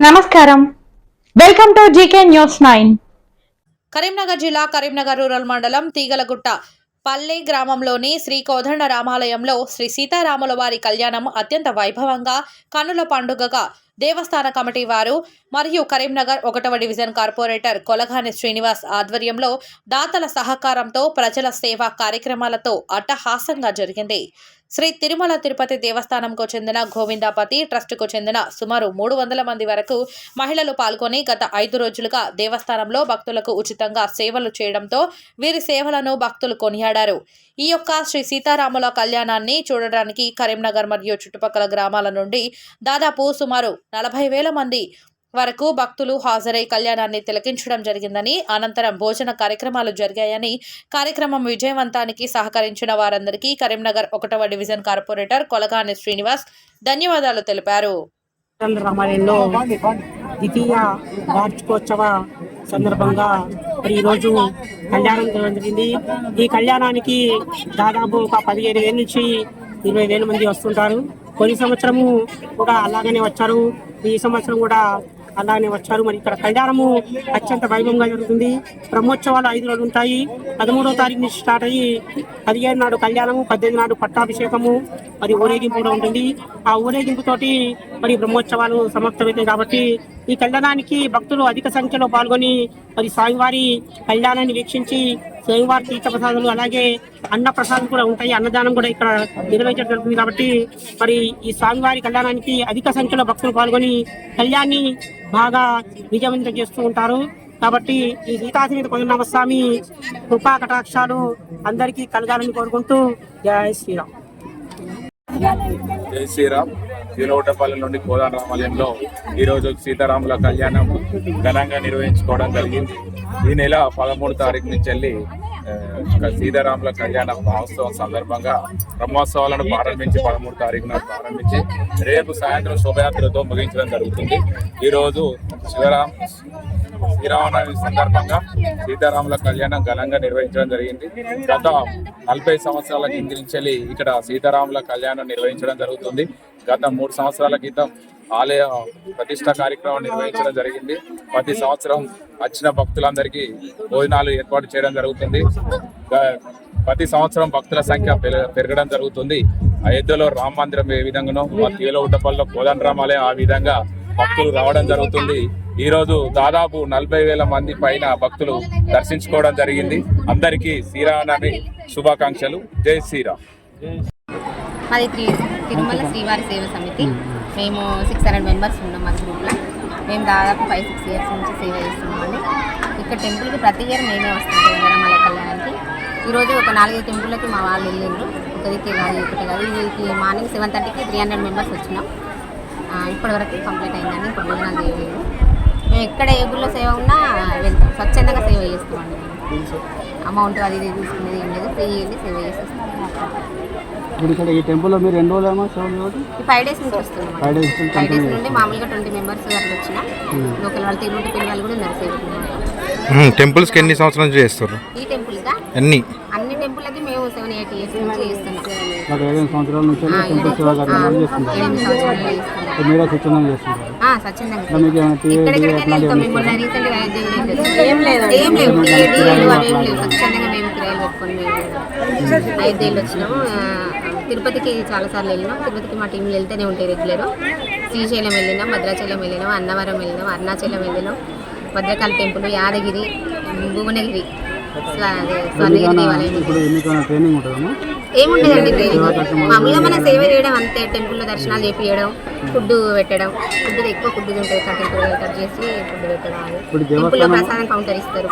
నమస్కారం. Welcome to GK news nine. Karimnagar జిల్లా Karimnagar rural మండలం తీగలగుట్ట పల్లె గ్రామంలోని శ్రీ కోదండ రామాలయంలో శ్రీ సీతారాముల వారి కళ్యాణం అత్యంత వైభవంగా కనుల పండుగగా దేవస్థాన కమిటీ వారు మరియు కరీంనగర్ ఒకటవ డివిజన్ కార్పొరేటర్ కొలగాని శ్రీనివాస్ ఆధ్వర్యంలో దాతల సహకారంతో ప్రజల సేవా కార్యక్రమాలతో అట్టహాసంగా జరిగింది. శ్రీ తిరుమల తిరుపతి దేవస్థానంకు చెందిన గోవిందాపతి ట్రస్టుకు చెందిన సుమారు మూడు వందల మంది వరకు మహిళలు పాల్గొని గత ఐదు రోజులుగా దేవస్థానంలో భక్తులకు ఉచితంగా సేవలు చేయడంతో వీరి సేవలను భక్తులు కొనియాడారు. ఈ యొక్క శ్రీ సీతారాముల కళ్యాణాన్ని చూడడానికి కరీంనగర్ మరియు చుట్టుపక్కల గ్రామాల నుండి దాదాపు సుమారు నలభై వేల మంది వరకు భక్తులు హాజరై కళ్యాణాన్ని తిలకించడం జరిగిందని అనంతరం భోజన కార్యక్రమాలు జరిగాయని కార్యక్రమం విజయవంతానికి సహకరించిన వారందరికీ కరీంనగర్ ఒకటవ డివిజన్ కార్పొరేటర్ కొలగాని శ్రీనివాస్ ధన్యవాదాలు తెలిపారు. ద్వితీయ వార్షికోత్సవ సందర్భంగా ఈరోజు కళ్యాణం జరిగింది. ఈ కళ్యాణానికి దాదాపు ఒక పదిహేను వేల నుంచి ఇరవై వేల మంది వస్తుంటారు. కొన్ని సంవత్సరము కూడా అలాగనే వచ్చారు. ఈ సంవత్సరం కూడా అలానే వచ్చారు. మరి ఇక్కడ కళ్యాణము అత్యంత వైభవంగా జరుగుతుంది. బ్రహ్మోత్సవాలు ఐదు రోజులు ఉంటాయి. పదమూడవ తారీఖు నుంచి స్టార్ట్ అయ్యి పదిహేను నాడు కళ్యాణము పద్దెనిమిది నాడు పట్టాభిషేకము మరి ఊరేగింపు కూడా ఉంటుంది. ఆ ఊరేగింపుతోటి మరి బ్రహ్మోత్సవాలు సమాప్తమవుతాయి కాబట్టి ఈ కళ్యాణానికి భక్తులు అధిక సంఖ్యలో పాల్గొని మరి స్వామివారి కళ్యాణాన్ని వీక్షించి స్వామివారి తీర్థప్రసాదాలు అలాగే అన్న ప్రసాదం కూడా ఉంటాయి. అన్నదానం కూడా ఇక్కడ నిర్వహించడం జరుగుతుంది కాబట్టి మరి ఈ స్వామివారి కళ్యాణానికి అధిక సంఖ్యలో భక్తులు పాల్గొని కళ్యాణాన్ని బాగా విజయవంతం చేస్తూ ఉంటారు. కాబట్టి ఈ సీతాసమేత కొండనామ స్వామి కృపా కటాక్షాలు అందరికీ కలగాలని కోరుకుంటూ జయ శ్రీరామ్. జై శ్రీరామ్. జీరోటపల్లి నుండి కోదాడ ఈరోజు సీతారాముల కళ్యాణం ఘనంగా నిర్వహించుకోవడం జరిగింది. ఈ నెల పదమూడు తారీఖు నుంచి వెళ్ళి సీతారాముల కళ్యాణ మహోత్సవం సందర్భంగా బ్రహ్మోత్సవాలను ప్రారంభించి పదమూడు తారీఖున ప్రారంభించి రేపు సాయంత్రం శోభయాత్రతో ముగించడం జరుగుతుంది. ఈరోజు శివరాం శ్రీరామనవమి సందర్భంగా సీతారాముల కళ్యాణం ఘనంగా నిర్వహించడం జరిగింది. గత నలభై సంవత్సరాల కింద నుంచి ఇక్కడ సీతారాముల కళ్యాణం నిర్వహించడం జరుగుతుంది. గత మూడు సంవత్సరాల క్రితం ఆలయ ప్రతిష్ట కార్యక్రమం నిర్వహించడం జరిగింది. ప్రతి సంవత్సరం వచ్చిన భక్తులందరికీ భోజనాలు ఏర్పాటు చేయడం జరుగుతుంది. గ- ప్రతి సంవత్సరం భక్తుల సంఖ్య పెరగడం జరుగుతుంది. అయోధ్యలో రామ మందిరం ఏ విధంగానో తీలో తీలవుటపల్లిలో కోదండరామాలయం ఆ విధంగా భక్తులు రావడం జరుగుతుంది. ఈరోజు దాదాపు నలభై వేల మంది పైన భక్తులు దర్శించుకోవడం జరిగింది. అందరికీ శ్రీరామనవమి శుభాకాంక్షలు. జై శ్రీరామ్. మాది తిరుమల శ్రీవారి సేవ సమితి. మేము సిక్స్ హండ్రెడ్ మెంబర్స్ ఉన్నాం మా గ్రూప్లో. మేము దాదాపు ఫైవ్ సిక్స్ ఇయర్స్ నుంచి సేవ చేస్తున్నామండి ఇక్కడ టెంపుల్కి ప్రతి ఇయర్ మేమే వస్తాం తెలంగాణ కళ్యాణానికి. ఈరోజు ఒక నాలుగైదు టెంపుల్కి మా వాళ్ళు వెళ్ళిండ్రు. ఒకరికి కాదు ఒకటి కాదు. వీరికి మార్నింగ్ సెవెన్ థర్టీకి త్రీ హండ్రెడ్ మెంబర్స్ వచ్చినాం. ఇప్పటివరకు కంప్లీట్ అయిందండి ఇప్పుడు భోజనాలు చేయలేదు. మేము ఎక్కడ ఏ గుళ్ళో సేవ ఉన్నా వెళ్తాం. స్వచ్ఛందంగా సేవ చేస్తామండి అమౌంట్ అది ఇది తీసుకునేది ఏం లేదు. ఫ్రీ వెళ్ళి సేవ చేసేస్తాం ఇక్కడ ఈ టెంపుల్లో మీరు ఎన్ని రోజులు ఏమో సేవ చేయడం ఈ ఫైవ్ డేస్ నుంచి వస్తున్నాం ఫైవ్ డేస్ నుంచి ఫైవ్ డేస్ నుండి మామూలుగా ట్వంటీ మెంబర్స్ అట్లా వచ్చిన లోకల్ వాళ్ళు తిరుగుంటే పిల్లలు వాళ్ళు కూడా ఉన్నారు సేవకులు టెంపుల్స్కి ఎన్ని సంవత్సరాల నుంచి చేస్తారు? ఈ టెంపుల్గా ఎన్ని? అన్ని టెంపుల్కి మేము సెవెన్ ఎయిట్ ఇయర్స్ నుంచి చేస్తున్నాం. ఏడెనిమిది సంవత్సరాల నుంచి టెంపుల్ సేవా కార్యక్రమాలు చేస్తున్నాం. మీరే స్వచ్ఛందంగా చేస్తున్నారు. వచ్చినాము ఆ, తిరుపతికి చాలాసార్లు వెళ్ళినాం. తిరుపతికి మా టీంలు వెళ్తేనే ఉంటాయి రెగ్యులర్. శ్రీశైలం వెళ్ళినాం భద్రాచలం వెళ్ళినాం అన్నవరం వెళ్ళినాం అరుణాచలం వెళ్ళినాం భద్రకాళి టెంపుల్ యాదగిరి భువనగిరి ఇప్పుడు ట్రైనింగ్ ఉంటుందమ్మా ఏముండదండి ట్రైనింగ్ మామూలుగా మనం సేవ చేయడం అంతే టెంపుల్లో దర్శనాలు చేపియడం ఫుడ్ పెట్టడం ఫుడ్ ఎక్కువ ఫుడ్ ఉంటుంది టెంపుల్ కట్ చేసి ఫుడ్ పెట్టడం టెంపుల్లో ప్రసాదం కౌంటర్ ఇస్తారు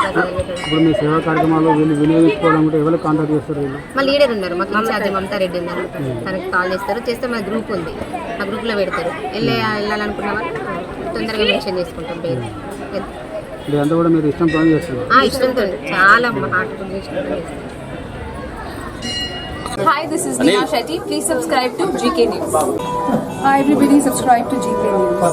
ఇప్పుడు మీ సేవా కార్యక్రమాలు వీళ్ళు వినియోగించుకోవాలనుకుంటే ఎవరు కాంటాక్ట్ చేస్తారు మా లీడర్ ఉన్నారు మాకు ఇన్ఛార్జ్ మమతా రెడ్డి ఉన్నారు. తనకి కాల్ చేస్తారు చేస్తే మా గ్రూప్ ఉంది. ఆ గ్రూప్లో పెడతారు. వెళ్ళే వెళ్ళాలనుకున్న వాళ్ళు తొందరగా మెన్షన్ చేసుకుంటాం పేరు. ఇదంతా కూడా మీరు ఇష్టం పని చేస్తున్నారు ఆ, ఇష్టంతో చాలా ఇష్టంతో Hi, this is Neha Shetty. Please subscribe to GK News. Hi everybody, subscribe to GK News.